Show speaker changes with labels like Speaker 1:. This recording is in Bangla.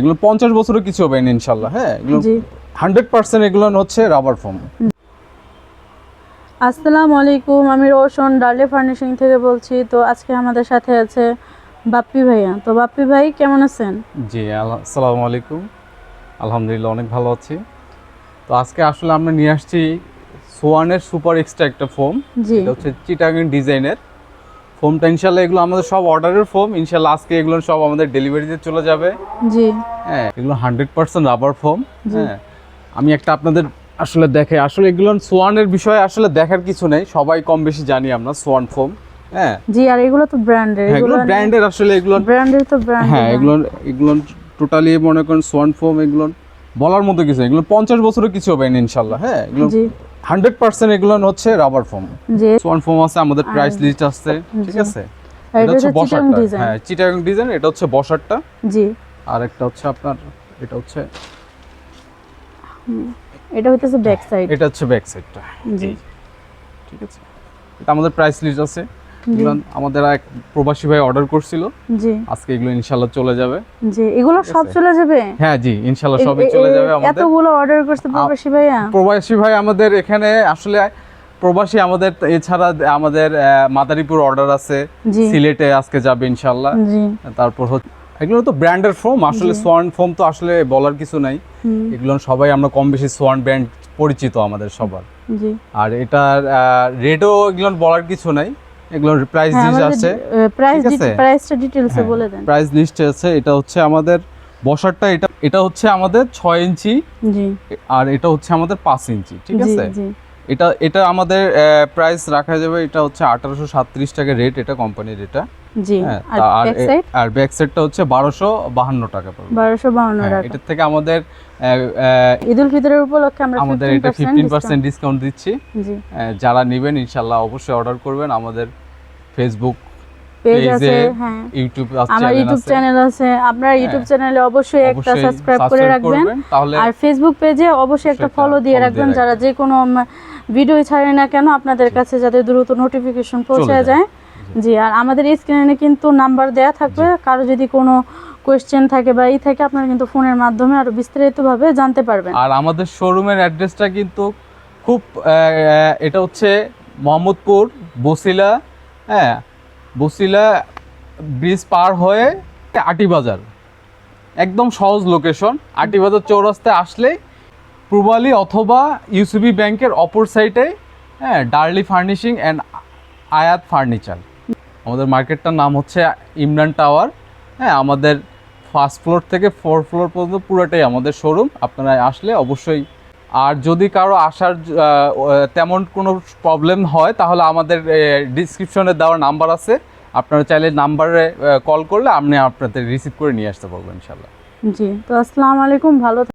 Speaker 1: এগুলো পঞ্চাশ বছরের কিছু হবে না ইনশাল্লাহ হ্যাঁ? এগুলো হান্ড্রেড পার্সেন্ট এগুলো হচ্ছে রাবার ফোম
Speaker 2: আসসালামু আলাইকুম আমি রোশন ফার্নিশিং থেকে বলছি। তো আজকে আমাদের সাথে আছে বাপ্পি ভাইয়া। তো বাপ্পি ভাই কেমন আছেন?
Speaker 1: জি আসসালামু আলাইকুম। আলহামদুলিল্লাহ অনেক ভালো আছি। তো আজকে আসলে আমরা নিয়ে আসছি সোয়ানের সুপার এক্সট্রা একটা ফোম এটা হচ্ছে চিটাগাং ডিজাইনের ফোমটা ইনশাল্লাহ এগুলো আমাদের সব অর্ডারের ফোম। ইনশাল্লাহ আজকে এগুলো সব আমাদের ডেলিভারিতে চলে যাবে।
Speaker 2: জি।
Speaker 1: হ্যাঁ এগুলো হান্ড্রেড পার্সেন্ট রাবার ফোম হ্যাঁ আমি একটা আপনাদের আসলে দেখে আসলে এগুলো সোয়ানের বিষয়ে আসলে দেখার কিছু নেই। সবাই কম বেশি জানি আমরা সোয়ান ফোম হ্যাঁ।
Speaker 2: জি আর এগুলো তো ব্র্যান্ডের
Speaker 1: হ্যাঁ, এগুলো ব্র্যান্ডের আসলে এগুলো
Speaker 2: ব্র্যান্ডের তো ব্র্যান্ড
Speaker 1: হ্যাঁ এগুলো এগুলো টোটালি মনে করেন সোয়ান ফোম এগুলো বলার মতো কিছু। এগুলো পঞ্চাশ বছরের কিছু হবে ইনশাল্লাহ হ্যাঁ এগুলো
Speaker 2: জি।
Speaker 1: হান্ড্রেড পার্সেন্ট এগুলো হচ্ছে রাবার ফোম সোয়ান ফোম আছে আমাদের প্রাইস লিস্ট আছে ঠিক আছে?
Speaker 2: আর
Speaker 1: এটা
Speaker 2: এটা
Speaker 1: হচ্ছে
Speaker 2: হচ্ছে চিটাং
Speaker 1: বসারটা।
Speaker 2: ডিজাইন
Speaker 1: হ্যাঁ চিটাগাং ডিজাইন এটা হচ্ছে বসারটা।
Speaker 2: জি।
Speaker 1: আর একটা হচ্ছে আপনার এটা হচ্ছে
Speaker 2: এটা হইতেছে ব্যাক সাইড
Speaker 1: এটা হচ্ছে ব্যাক সাইডটা
Speaker 2: জি।
Speaker 1: ঠিক আছে? এটা আমাদের প্রাইস লিস্ট আছে। আমাদের এক প্রবাসী ভাই অর্ডার করছিল।
Speaker 2: জি।
Speaker 1: আজকে এগুলো ইনশাল্লাহ চলে যাবে।
Speaker 2: জি এগুলো সব চলে যাবে?
Speaker 1: হ্যাঁ জি ইনশাল্লাহ সবই চলে যাবে আমাদের।
Speaker 2: এতগুলো অর্ডার করছে প্রবাসী ভাইয়া?
Speaker 1: প্রবাসী ভাই আমাদের এখানে আসলে প্রবাসী আমাদের এছাড়া আমাদের মাদারীপুর অর্ডার আছে। সিলেটে আজকে যাবে ইনশাল্লাহ
Speaker 2: জি।
Speaker 1: তারপর হচ্ছে এগুলো তো ব্র্যান্ডের ফোম আসলে সোয়ান ফোম তো আসলে বলার কিছু নাই। এগুলো সবাই আমরা কম বেশি সোয়ান ব্র্যান্ড পরিচিত আমাদের সবার। আর এটার রেটও এগুলো বলার কিছু নাই। এগুলোর প্রাইস
Speaker 2: হ্যাঁ
Speaker 1: লিস্ট আছে।
Speaker 2: প্রাইস? প্রাইসটা ডিটেইলসে বলে দেন।
Speaker 1: প্রাইস লিস্ট আছে। এটা হচ্ছে আমাদের বসারটা এটা এটা হচ্ছে আমাদের ছয় ইঞ্চি
Speaker 2: জি।
Speaker 1: আর এটা হচ্ছে আমাদের পাঁচ ইঞ্চি ঠিক আছে?
Speaker 2: জি।
Speaker 1: এটা এটা আমাদের প্রাইস রাখা যাবে এটা হচ্ছে আঠারোশো সাতত্রিশ টাকা রেট এটা কোম্পানির এটা।
Speaker 2: জি
Speaker 1: হ্যাঁ,
Speaker 2: আর
Speaker 1: আর
Speaker 2: ব্যাক
Speaker 1: এ-
Speaker 2: সাইড
Speaker 1: আর ব্যাক সাইডটা হচ্ছে বারোশো বাহান্ন টাকা পড়বে।
Speaker 2: বারোশো বাউন্ন
Speaker 1: হ্যাঁ,
Speaker 2: টাকা।
Speaker 1: এটার থেকে আমাদের আহ,
Speaker 2: ফিতরের উপলক্ষে আমরা
Speaker 1: আমাদের এটা ফিফটিন
Speaker 2: পার্সেন্ট
Speaker 1: পার্সেন্ট ডিসকাউন্ট দিচ্ছি।
Speaker 2: জি।
Speaker 1: যারা নেবেন ইনশাল্লাহ অবশ্যই অর্ডার করবেন। আমাদের ফেসবুক
Speaker 2: পেজ আছে হ্যাঁ।
Speaker 1: ইউটিউব
Speaker 2: আমার ইউটিউব চ্যানেল আছে। আপনার ইউটিউব চ্যানেলে অবশ্যই একটা সাবস্ক্রাইব করে রাখবেন। আর ফেসবুক পেজে অবশ্যই একটা ফলো দিয়ে রাখবেন। যারা যে কোনো ভিডিও ছাড়ে না কেন আপনাদের কাছে যাতে দ্রুত নোটিফিকেশন পৌঁছে
Speaker 1: যায়।
Speaker 2: জি। আর আমাদের স্ক্রিনে কিন্তু নাম্বার দেয়া থাকবে। কারও যদি কোনো কোয়েশ্চেন থাকে বা এই থাকে আপনারা কিন্তু ফোনের মাধ্যমে আরও বিস্তারিতভাবে জানতে পারবেন।
Speaker 1: আর আমাদের শোরুমের অ্যাড্রেসটা কিন্তু খুব এটা হচ্ছে মোহাম্মদপুর বসিলা হ্যাঁ বসিলা ব্রিজ পার হয়ে আটিবাজার একদম সহজ লোকেশন আটিবাজার চৌরাস্তায় আসলে পূর্বালি অথবা ইউসিবি ব্যাংকের অপর সাইডে হ্যাঁ ডার্লি ফার্নিশিং অ্যান্ড আয়াত ফার্নিচার আমাদের মার্কেটটার নাম হচ্ছে ইমরান টাওয়ার হ্যাঁ আমাদের ফার্স্ট ফ্লোর থেকে ফোর ফ্লোর পর্যন্ত পুরোটাই আমাদের শোরুম আপনারা আসলে অবশ্যই আর যদি কারও আসার তেমন কোনো প্রবলেম হয়, তাহলে আমাদের ডিসক্রিপশনে দেওয়ার নাম্বার আছে। আপনারা চাইলে নাম্বারে কল করলে আপনি আপনাদের রিসিভ করে নিয়ে আসতে পারবেন ইনশাল্লাহ
Speaker 2: জি, তো আসসালামু আলাইকুম, ভালো